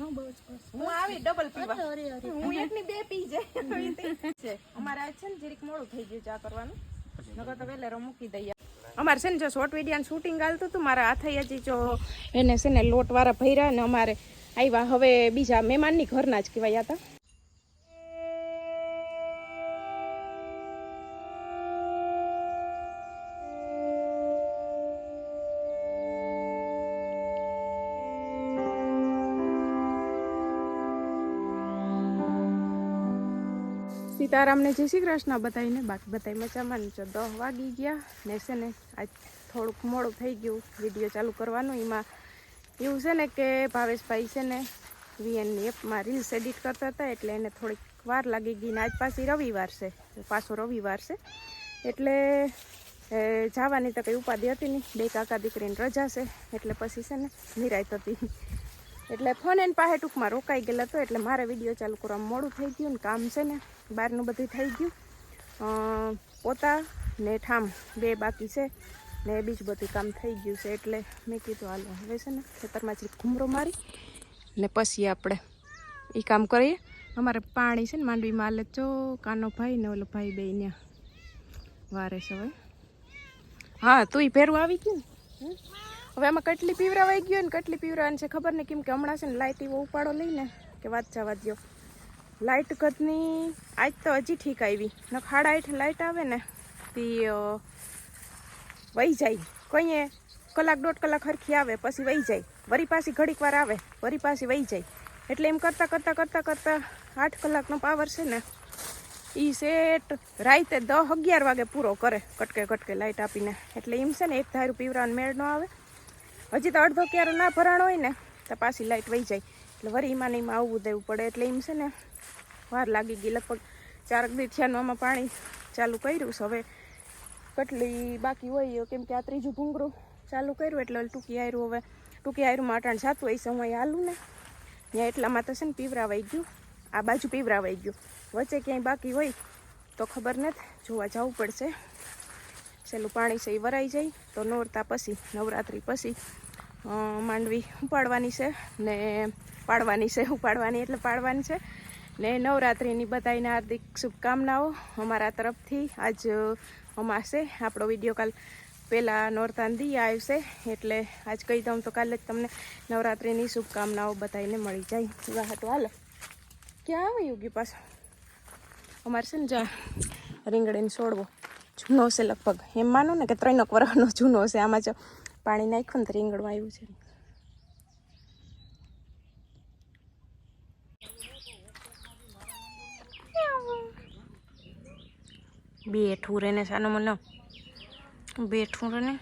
હા આવી ડબલ પીવા. હું એકની બે પી જાય. અમારે આજ છે ને જરીક મોડું થઈ ગયું ચા કરવાનું. નકર તો વેલેરો મૂકી દઈએ અમારે છે ને જો શોર્ટ વિડીયાનું શૂટિંગ હાલતું હતું મારા હાથ હજી જો એને છે ને લોટવાળા ભર્યા ને અમારે આવ્યા હવે બીજા મહેમાનની ઘરના જ કહેવાય હતા સીતારામને જય શ્રી કૃષ્ણ બતાવીને બાકી બતાવી મજામાં જો દસ વાગી ગયા ને છે ને આજ થોડુંક મોડું થઈ ગયું. વીડિયો ચાલુ કરવાનું એમાં એવું છે ને કે ભાવેશભાઈ છે ને વીએનની એપમાં રીલ્સ એડિટ કરતા હતા એટલે એને થોડીક વાર લાગી ગઈ ને આજ પાછી રવિવાર છે. પાછો રવિવાર છે. એટલે જવાની તો કંઈ ઉપાધિ હતી નહીં. બે કાકા દીકરીને રજા છે. એટલે પછી છે ને નિરાયત હતી. એટલે ફોન એની પાસે ટૂંકમાં રોકાઈ ગયેલો હતો એટલે મારે વીડિયો ચાલુ કરવામાં મોડું થઈ ગયું ને કામ છે ને બહારનું બધું થઈ ગયું. પોતા ને ઠામ, બે બાકી છે ને બીજું બધું કામ થઈ ગયું છે એટલે મેં કીધું હાલો હવે છે ને ખેતરમાં જરીક ઘૂમરો મારી ને પછી આપણે એ કામ કરીએ. અમારે પાણી છે ને માંડવીમાં હાલે ચો, કાનો ભાઈ ને ઓલો ભાઈ બે ત્યાં વારે છે હવે. હા તું એ ભેરું આવી ગયું ને? હવે આમાં કેટલી પીવરાવાઈ ગયો ને, કેટલી પીવરાવાની છે ખબર નહીં કેમ કે હમણાં છે ને લાઇટ એવો ઉપાડો લઈને કે વાત જવા દ્યો. લાઇટ કદની આજ તો હજી ઠીક આવી. ન ખાડા હેઠ લાઇટ આવે ને, તે વહી જાય. કઈએ કલાક દોઢ કલાક હરખી આવે, પછી વહી જાય. વરી પાછી ઘડીક વાર આવે, વરી પાછી વહી જાય. એટલે એમ કરતાં કરતાં કરતાં કરતાં આઠ કલાકનો પાવર છે ને એ સેટ રાતે દસ અગિયાર વાગે પૂરો કરે, કટકે કટકે લાઇટ આપીને. એટલે એમ છે ને, એક ધારું પીવરાને મેળ ન આવે. હજી તો અડધો ક્યારે ના ભરાણ હોય ને, તો પાછી લાઇટ વહી જાય. એટલે વરી એમાં ને એમાં આવવું દેવું પડે. એટલે એમ છે ને, વાર લાગી ગઈ. લગભગ ચારક દી થયાનું પાણી ચાલુ કર્યું છે. હવે કેટલી બાકી હોય કેમ કે આ ત્રીજું ભૂંગરું ચાલુ કર્યું, એટલે ટૂંકી આયરું હવે, ટૂંકી આયરુંમાં અટાણ જાતું હોય અહીં હાલું ને, ત્યાં એટલામાં તો છે ને પીવરાવાઈ ગયું. આ બાજુ પીવરાવાઈ ગયું. વચ્ચે ક્યાંય બાકી હોય તો ખબર નથી. જોવા જવું પડશે. છેલ્લું પાણી છે એ વરાઈ જાય. તો નોરતા પછી, નવરાત્રિ પછી માંડવી ઉપાડવાની છે ને પાડવાની છે, ઉપાડવાની એટલે પાડવાની છે. ને નવરાત્રિની બધાને હાર્દિક શુભકામનાઓ અમારા તરફથી. આજ અમાશે આપણો વીડિયો કાલ પહેલાં નોરતાંદી આવશે એટલે આજ કહી દઉં તો કાલે જ તમને નવરાત્રિની શુભકામનાઓ બધાને મળી જાય. વાહ, તો હાલો. ક્યાં આવે યોગી પાછો? અમારે છે ને જા, રીંગણીને છોડવો જૂનો છે લગભગ. એમ માનો ને કે ત્રણક વર્ષનો જૂનો છે. આમાં જો પાણી નાખ્યું ને તો રીંગણું આવ્યું છે. બેઠું રહે ને સાનો મને બેઠું રહે ને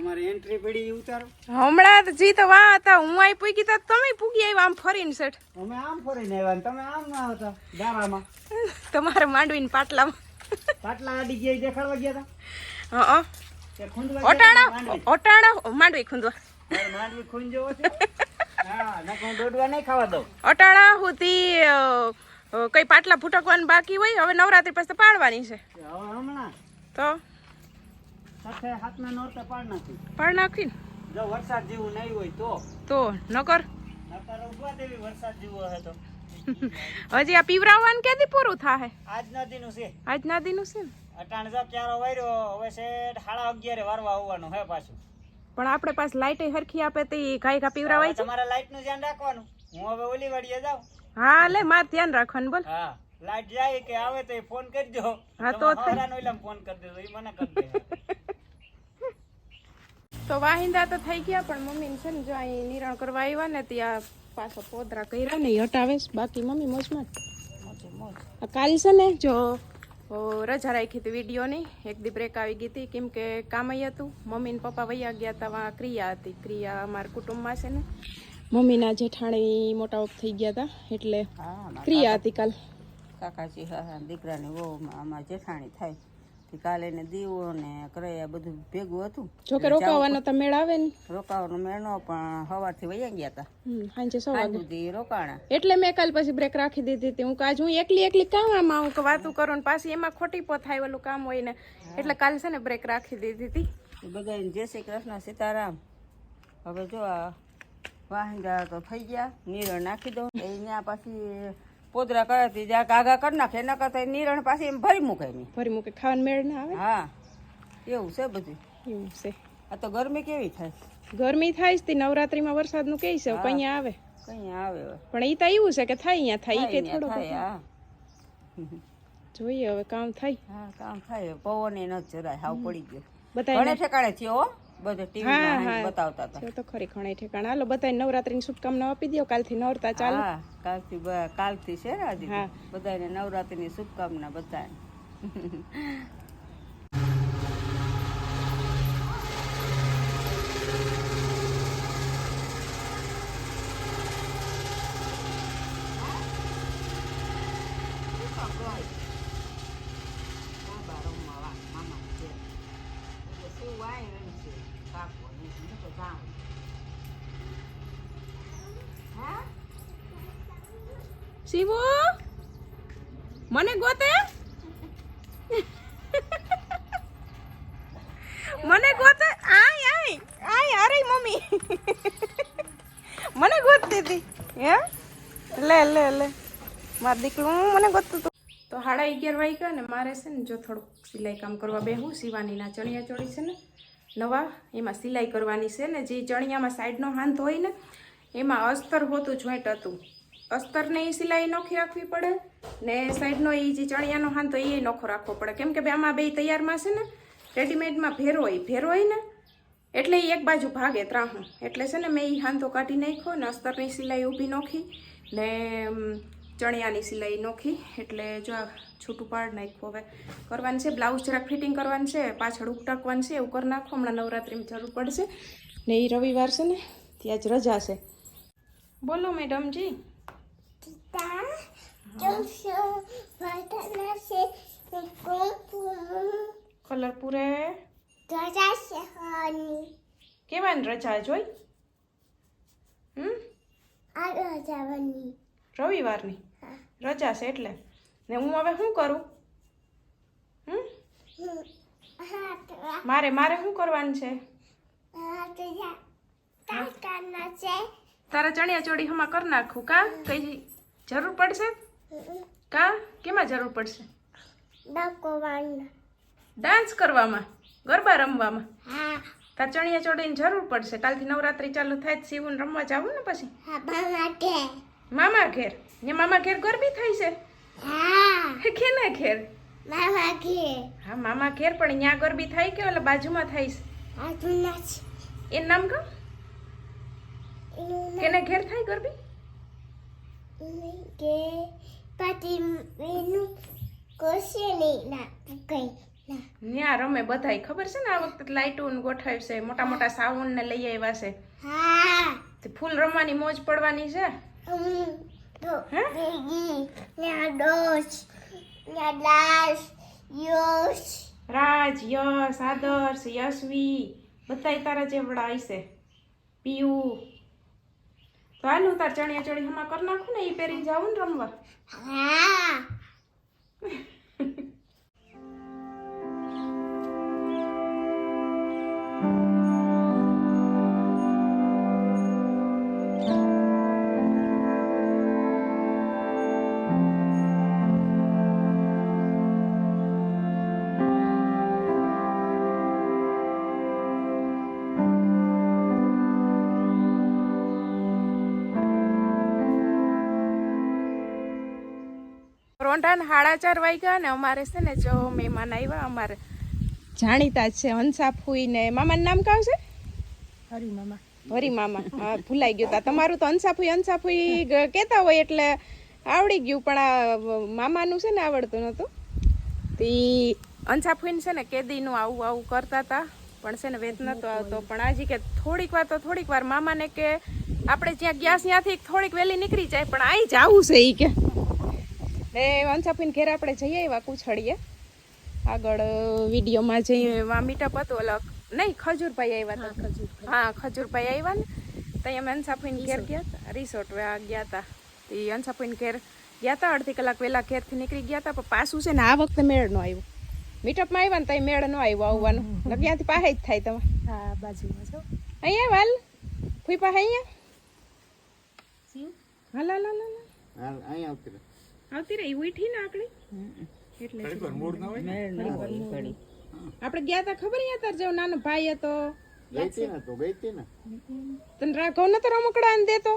અમારી એન્ટ્રી પડી ઉતારો. હમણાં તો જી તો વાહ હતા. હું આઈ પૂગી તો તમે પૂગી આવ્યા આમ ફરીને સેઠ અમે આમ ફરીને આવ્યા ને તમે આમ ના હતા દારામાં. તમારે માંડવીને પાટલામાં. પાટલા આડી ગયા દેખાડવા ગયા હતા હા ઓટાણા માંડવી? ઓટાણા માંડવી ખૂંદવા. માંડવી ખૂંદ હા નકો દોડવા નહીં ખાવા દઉં. ઓટાણા સુધી કઈ પાટલા ફૂટકવાનું બાકી હોય? હવે નવરાત્રી પછી તો પાડવાની છે. હમણાં. તો? સાથે હાથના નોરતા પાડ નાખી. પાડ નાખી જો વરસાદ જેવું નહીં હોય તો. તો નકર? નકર ઊભા દેવી વરસાદ જેવો હે તો. હજી આ પીવરાવવાનું ક્યાંથી પૂરું થાય આજ દિનું છે. આજના દિનું છે અટાણ જો ક્યારો વાર્યો હવે શેઠ સાડા અગિયારે વારવા આવવાનું હે પાછું. પણ આપણે પાસે લાઈટ હરખી આપે તે ઈ ઘાઈ ઘા પીવરાવાય છે તમારે લાઈટનું ધ્યાન રાખવાનું. હું હવે ઓલી વાડીએ જાઉં. હા લે માર ધ્યાન રાખવાનું બોલ. હા લાઈટ જાય કે આવે તો ફોન કરજો. હા, તો એલામ ફોન કરી દેજો એ મને કરી દે. તો વાહિંદા તો થઈ ગયા પણ મમ્મીને છે ને જો અહીં નિરણ કરવા આવ્યા ને ત્યાં પાછો પોદરા કર્યા ને ઈ હટાવે બાકી મમ્મી મોજમાં જ. કાલ છે ને જો રજા રાખી હતી વિડીયોની. એક દી બ્રેક આવી ગઈ હતી કેમ કે કામ અહીં હતું. મમ્મી ને પપ્પા વૈયા ગયા હતા વાં ક્રિયા હતી. ક્રિયા અમારા કુટુંબમાં છે ને. મમ્મીના જેઠાણી મોટા ઓફ થઈ ગયા હતા એટલે ક્રિયા હતી કાલ. કાકાજી હા દીકરાની વહુ આમાં જેઠાણી થાય. કાલે ને દીવો ને કરયા બધું ભેગું હતું. જોકે રોકાવાનો તો મેળ આવે ને. રોકાવાનો મેળ નો પણ સવારથી વયા ગયા હતા સાંજે સો વાગે. રોકાણા. એટલે મેં કાલ પછી બ્રેક રાખી દીધી હતી. હું કાજ હું એકલી એકલી કામ આમાં આવું કે વાતું કરું ને પાછી એમાં ખોટી પો થાય ઓલું કામ હોય ને. એટલે કાલ છે ને બ્રેક રાખી દીધી હતી. બધાને જય શ્રી કૃષ્ણ સીતારામ. હવે જો આ વાહિંદા તો થઈ ગયા નીરણ નાખી દો એ ત્યાં પાછી પોદરા કરે તી જ્યાં કાગા કરી નાખે એના કરતા નીરણ પાછી એમ ભરી મૂકે નહીં ભરી મૂકે ખાવાનું મેળ ના આવે? હા એવું છે બધું. એવું છે. આ તો ગરમી કેવી થાય? ગરમી થાય જ તી નવરાત્રીમાં વરસાદનું કે છે? કઈ આવે? કઈ આવે પણ એ તો એવું છે કે થાય અહીંયા થાય કે થોડો થાય હા. જોઈએ હવે કામ થાય. હા કામ થાય પવન એ ન જરાય હાવ પડી ગયો. બધા ઠેકાણે થયો હો. બધે ટીવી બતાવતા હતા. તો ખરી ઘણા ઠેકાણા. હાલો બધા નવરાત્રીની શુભકામનાઓ આપી દો કાલથી નોરતા ચાલુ. કાલથી કાલથી છે હા. બધાને નવરાત્રીની શુભકામના બધાને શિવો? મને ગોતે? મને ગોતે? આય આય આય, અરે મમ્મી. મને ગોતતી હતી, હે? લે લે લે. માર દીકરું મને ગોતતું હતું તો સાડા અગિયાર વાગ્યા ને મારે છે ને જો થોડુંક સિલાઈ કામ કરવા બેહું. શિવાનીના ચણિયા ચોળી છે ને નવા, એમાં સિલાઈ કરવાની છે ને જે ચણિયામાં સાઈડનો હાંથ હોય ને, એમાં અસ્તર હોતું જોઈન્ટ હતું. અસ્તરને એ સિલાઈ નોખી રાખવી પડે ને સાઈડનો એ જે ચણિયાનો હોય એ નોખો રાખવો પડે. કેમ કે બે આમાં બે તૈયારમાં છે ને, રેડીમેડમાં ભેરો હોય ભેરો હોય ને, એટલે એ એક બાજુ ભાગે ત્રાહું. એટલે છે ને મેં એ હાંધો કાઢી નાખ્યો ને, અસ્તરની સિલાઈ ઊભી નોખી ને ચણિયાની સિલાઈ નોખી. એટલે જો આ છૂટું પાડ નાખ્યું હવે. કરવાનું છે, બ્લાઉઝ જરાક ફિટિંગ કરવાનું છે, પાછળ ઉપટાકવાનું છે, એવું કરી નાખો. હમણાં નવરાત્રિમાં જરૂર પડશે. ને એ રવિવાર છે ને, ત્યાં જ રજા છે. બોલો મેડમજી. કલર પૂરે કેવાની રચા જોઈ હમ રવિવારની રજા છે એટલે ને હું હવે શું કરું હમ મારે મારે શું કરવાનું છે તારે ચણિયા ચોળી હમા કરી નાખું કા કઈ જરૂર પડશે? કા? કેમાં જરૂર પડશે? ડાન્સ કરવામાં ગરબા રમવામાં. તાર ચણિયા ચોળીની જરૂર પડશે. કાલથી નવરાત્રી ચાલુ થાય સીવું રમવા જાવું ને પછી? મામા ઘેર. ને મામા ઘેર ગરબી થાય છે? કેના ઘેર? હા મામા ઘેર પણ ત્યાં ગરબી થાય કે ઓલા બાજુમાં થાય છે? એ નામ કહો કેને ઘેર થાય ગરબી? ત્યાં રમે બધાય ખબર છે ને આ વખતે લાઇટો ગોઠવાય છે મોટા મોટા સાઉન્ડ ને લઈ આવ્યા છે. હા. તે ફૂલ રમવાની મોજ પડવાની છે? રાજ યશ આદર્શ યશવી બધાય તારા જેવડા આવશે પીયું. તો હાલ હું તાર ચણિયા ચોળી હમા કરી નાખું ને એ પહેરીને જાઉં ને રમવા. રોંઢાને સાડા ચાર વાગ્યા ને અમારે છે ને જો મહેમાન આવ્યા અમારે જાણીતા જ છે હંસા ફૂઈ ને. મામાનું નામ કાવ છે? હરી મામા. હરી મામા. હા ભૂલાઈ ગયું તા. તમારું તો હંસા ફૂઈ હંસા ફૂઈ ગ- કહેતા હોય એટલે આવડી ગયું પણ આ મામાનું છે ને આવડતું નહોતું. તો ઈ હંસા ફૂઈને છે ને કેદીનું આવું આવું કરતા હતા પણ છે ને વેત નતો આવતો. પણ આજે કે થોડીક વાર તો થોડીક વાર મામાને કે આપણે જ્યાં ગયા ત્યાંથી થોડીક વહેલી નીકળી જાય પણ અહીં જવું છે એ કે. ને વંશાપીને ઘેર આપણે જઈએ એવા કુછડીએ. આગળ વિડીયોમાં જઈએ એવા મીટઅપ હતું અલગ નહીં ખજૂરભાઈ આવ્યા હતા. હા ખજૂરભાઈ. આવ્યા ને ત્યાં અમે અંસાફીને ઘેર ગયા હતા. રિસોર્ટ ગયા હતા. તે અંસાફીને ઘેર ગયા હતા અડધી કલાક પહેલાં ઘેરથી નીકળી ગયા હતા પણ પાછું છે ને આ વખતે મેળ નો આવ્યો. મીટઅપમાં આવ્યા ને ત્યાં મેળ નો આવ્યો આવવાનું. ને ત્યાંથી પાસે જ થાય તમે. હા બાજુમાં છો. અહીંયા વાલ ફૂઈ પાસે અહીંયા. હાલ હાલ હાલ હાલ. આવતી રહી ઉઠી ને આકડી. એટલે જ. ન. આપણે ગયા તા ખબર યા તાર જેવો નાનો ભાઈ હતો? તને રાઘવ નતો રમકડા ને દેતો?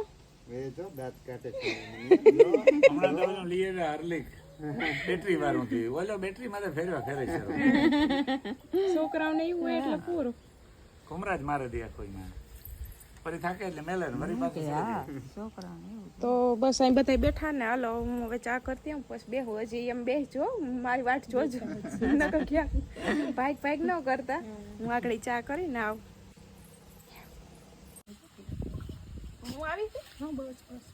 હમણાં તો ઓલું લઈએ ને હાર્લિક. બેટરી વાળું થયું. ઓલો બેટરી માં ફેરવા ફેરે છે. છોકરાઓને એવું એટલે પૂરું. કોમરાજ મારે દે કોઈ માં તો બસ અહીં બધા બેઠા ને હાલો હું હવે ચા કરતી હું પછી બેહું. હજી એમ બેસજો મારી વાટ જોજો. નકર ક્યાં? ભાઈક ભાઈક ન કરતા. હું આગળ ચા કરીને આવ. હું આવી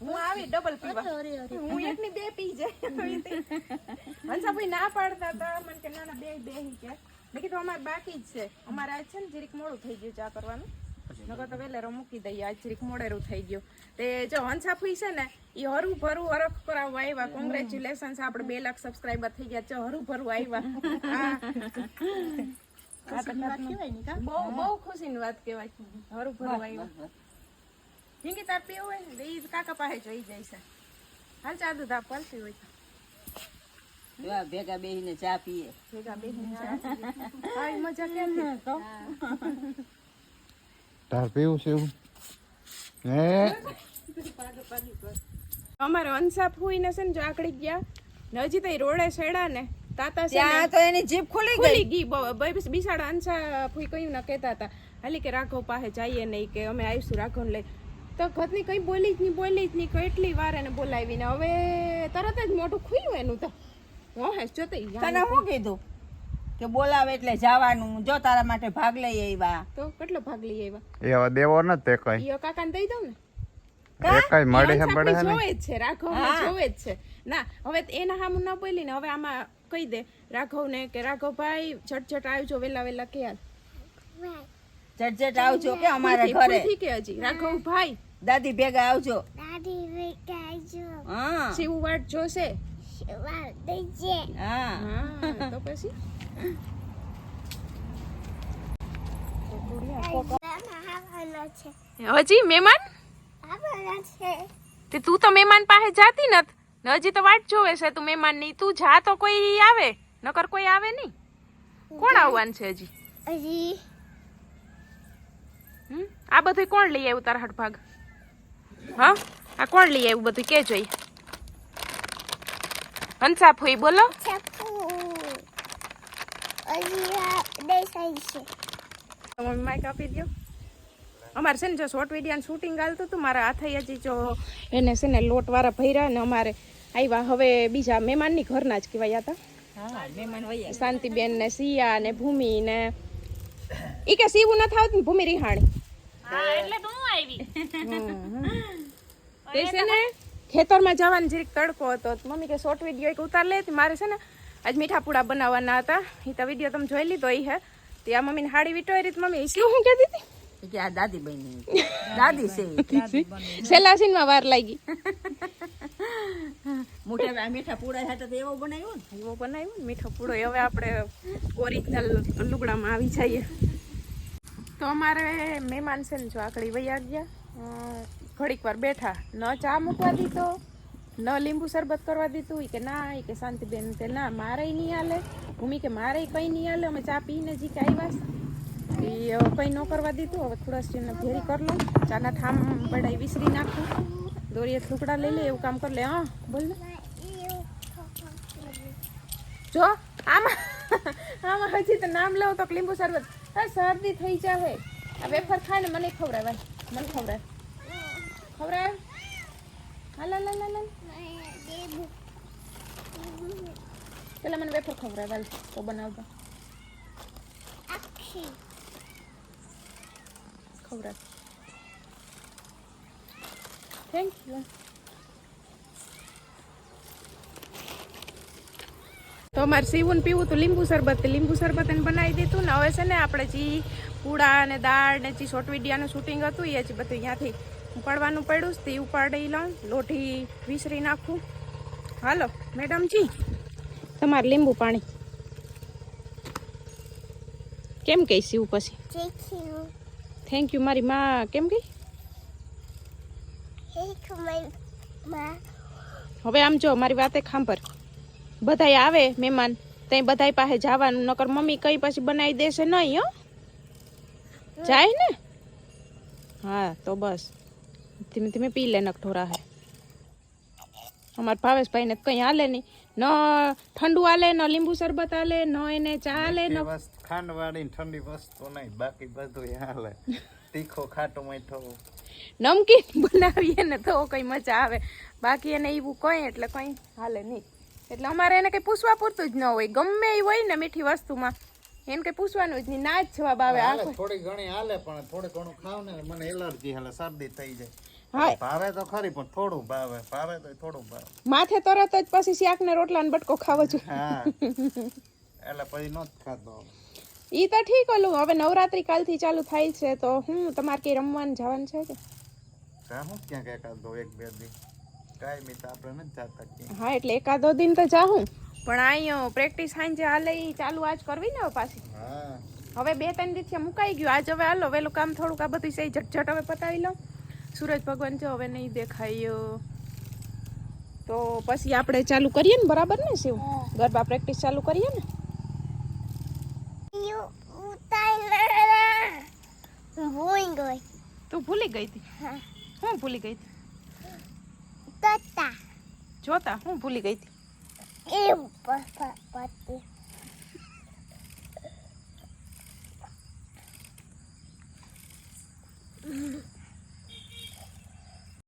હું આવી ડબલ પીવા. હું એકની બે પી જાય. હંસાભાઈ ના પાડતા હતા. મને કે ના ના બે બે કે. મેં કીધું અમારે બાકી જ છે. અમારે આજ છે ને જરીક મોડું થઈ ગયું ચા કરવાનું. નકર તો વેલેરો મૂકી દઈએ. આજ જરીક મોડેરું થઈ ગયું. તે જો હંસાફુઈ છે ને એ હરું ભરું હરખ કરાવવા આવ્યા કોંગ્રેચ્યુલેશન આપણે બે લાખ સબસ્ક્રાઈબર થઈ ગયા છે. હરું ભરું આવ્યા. બહુ બહુ ખુશીની વાત કહેવાય. હરું ભરું આવ્યા હિંગી તાર પીવું હોય ને તો કાકા પાસે જોઈ જાય છે. હાલ ચા દૂધ આપ પાલતી હોય. ભેગા બેહીને ચા પીએ. ભેગા બેસીને ચા મજા કેમ તો. તાર પીવું છે એવું? હે? અમારે અંસા ફૂઈને છે ને જો આકડી ગયા. હજી તો રોડે સેડા ને તાતા છે ત્યાં તો એની જીભ ખુલી ગઈ. ખુલી ગઈ બિસાડા અંસા ફૂઈ કયું ના કહેતા હતા. હાલી કે રાઘવ પાસે જઈએ નહીં કે અમે આવીશું રાઘવ લઈ. તો ઘરની કઈ બોલી જ નહીં બોલી જ નહીં કેટલી વાર એને બોલાવીને. હવે તરત જ મોટું ખુલ્યું એનું તો. હો હે જો તો તને શું કીધું? કે બોલાવે એટલે જવાનું. જો તારા માટે ભાગ લઈ આવ્યા. તો કેટલો ભાગ લઈ આવ્યા? એ હવે દેવો ન તે કઈ ઈયો કાકાને દઈ દઉં ને? એ કઈ મળે છે પડે છે જોવે જ છે રાઘવ જોવે જ છે. ના હવે એના હામું ન બોલી ને હવે આમાં કહી દે રાઘવને કે રાઘવભાઈ ઝટઝટ આવજો વેલા વેલા કે હાલ ઝટઝટ આવજો કે અમારા ઘરે? ફૂઈથી કે હજી. રાઘવ ભાઈ દાદી ભેગા આવજો. હા. શિવ વાટ જોશે? હા. હા તો પછી? હજી મહેમાન? તે તું મહેમાન પાસે જાતી નત હજી તો વાટ જોવે છે, તું મહેમાનની તું જા તો કોઈ આવે, નકર કોઈ આવે નહીં. કોણ આવવાનું છે હજી? હમ? આ બધું કોણ લઈ આવ્યું તારા હાટ હ? આ કોણ લઈ આવ્યું બધું કે જોઈ? હંસા ફોઈ બોલો. માઇક આપી દો અમારે છે ને જો શોર્ટ વીડિયો શૂટિંગ હાલતું હતું મારા હાથે હજી જો એને છે ને લોટવાળા ભર્યા ને અમારે આવ્યા હવે બીજા મહેમાનની ઘરના જ કહેવાયા હતા. મહેમાન શાંતિબેન ને સિયા ને ભૂમિ ને ઈ કે સીવું નથી આવતી ને ભૂમિ રિહાણી. તે છે ને ખેતરમાં જવાનો જરીક તડકો હતો. મમ્મી કે શોર્ટ વીડિયો એક ઉતાર લે. મારે છે ને આજ મીઠા પૂડા બનાવવાના હતા. એ તો વીડિયો તમે જોઈ લીધો એ હે. તે આ મમ્મીને હાડી વીટોઈ રીત મમ્મી શું હું કહેતી હતી? કે આ દાદી બની. દાદી છે સેલાસીનમાં સીનમાં વાર લાગી. મોટા આ મીઠા પૂડા હતા તો એવો બનાવ્યો ને. એવો બનાવ્યો ને મીઠો પૂડો હવે આપણે ઓરિજિનલ લુગડામાં આવી જઈએ. તો અમારે મહેમાન છે ને જો આકડી વૈયા ગયા. ઘડીક વાર બેઠા. ન ચા મૂકવા દીધો. ન લીંબુ શરબત કરવા દીધું કે ના એ કે શાંતિબેન કે ના મારે નહીં હાલે. ભૂમિ કે મારે કંઈ નહીં હાલે, અમે ચા પીને જી કે આવ્યા એ કઈ ન કરવા દીધું, હવે ખુરશીને ઘેરી કરી લઉં. ચાના ઠામ બડાઈ વિસરી નાખું. દોરીએ ટુકડા લઈ લે, એવું કામ કરી લે, હા, બોલ ને. જો, આમાં આમાં હજી તો નામ લઉં તો લીંબુ શરબત. હા શરદી થઈ જાય આ વેફર ખાય ને મને ખવડાવે, મને ખવડાય ખવડાવે? હાલ હાલ હાલ હાલ પેલા મને વેફર ખવડાવે હાલ, તો બનાવતો ખવડાવે થેન્ક યુ તો અમારે સીવું પીવું હતું લીંબુ શરબત લીંબુ શરબત એને બનાવી દીધું ને હવે છે ને આપણે જે પૂડા અને દાળ ને જે શોર્ટ વિડિયાનું શૂટિંગ હતું, એ જ બધું ત્યાંથી ઉપાડવાનું પડ્યું તે ઉપાડી લઉં, લોઢી વિસરી નાખું. હાલો, મેડમજી, તમારે લીંબુ પાણી. કેમ કહી સીવું પછી? થેન્ક યુ મારી માં કેમ કહી? હવે આમ જો, મારી વાતે ખાંભર. બધાય આવે મહેમાન ત્યાં બધાય પાસે જવાનું, નકર મમ્મી કઈ પછી બનાવી દેશે નહીં, હો. જાય ને? હા, તો બસ. ધીમે ધીમે પી લે નકઠોરા હે. અમારા ભાવેશભાઈને કંઈ હાલે નહીં. ન ઠંડુ હાલે ન લીંબુ શરબત હાલે ન એને ચા હાલે ન ખાંડ વાળી ઠંડી વસ્તુ નહીં બાકી બધું હાલે. તીખો ખાટો મીઠો. નમકીન બનાવીએ ને તો કઈ મજા આવે. બાકી એને એવું કઈ એટલે કઈ હાલે નહીં. એટલે અમારે એને કઈ પૂછવા પૂરતું જ ન હોય. ગમે એ હોય ને મીઠી વસ્તુમાં એને કઈ પૂછવાનું જ નહીં. ના જ જવાબ આવે થોડી ઘણી હાલે પણ થોડું ઘણું ખાવ ને મને એલર્જી હાલે શરદી થઈ જાય. ભાવે તો ખરી પણ થોડું ભાવે ભાવે તો થોડું ભાવે. માથે તરત જ પછી શાક ને રોટલા ને બટકો ખાવો છું હા. એટલે પછી નો ખાતો ઈ તો ઠીક ઓલું હવે નવરાત્રી કાલથી ચાલુ થાય છે તો હું તમારે કઈ રમવાનું જવાનું છે કે? જાહું એક બે દી. કાંઈ તો આપણે નથી જાતા હા એટલે એકાદો દિન તો જાઉં પણ અહીંયા પ્રેક્ટિસ સાંજે હાલે ઈ ચાલુ આજ કરવી ને પાછી? હા. હવે બે ત્રણ દિવસે મુકાઈ ગયું. આજ હવે હાલો વેલું કામ થોડુંક આ બધું સહી ઝટઝટ હવે પતાવી લઉં. સૂરજ ભગવાન જો હવે નહીં દેખાયો. તો પછી આપણે ચાલુ કરીએ ને બરાબર ને શિવ? ગરબા પ્રેક્ટિસ ચાલુ કરીએ ને? તું ભૂલી ગઈ. હતી? હું. ભૂલી ગઈ હતી? જોતા. જોતા? હું ભૂલી ગઈ હતી? એવું Mm-hmm.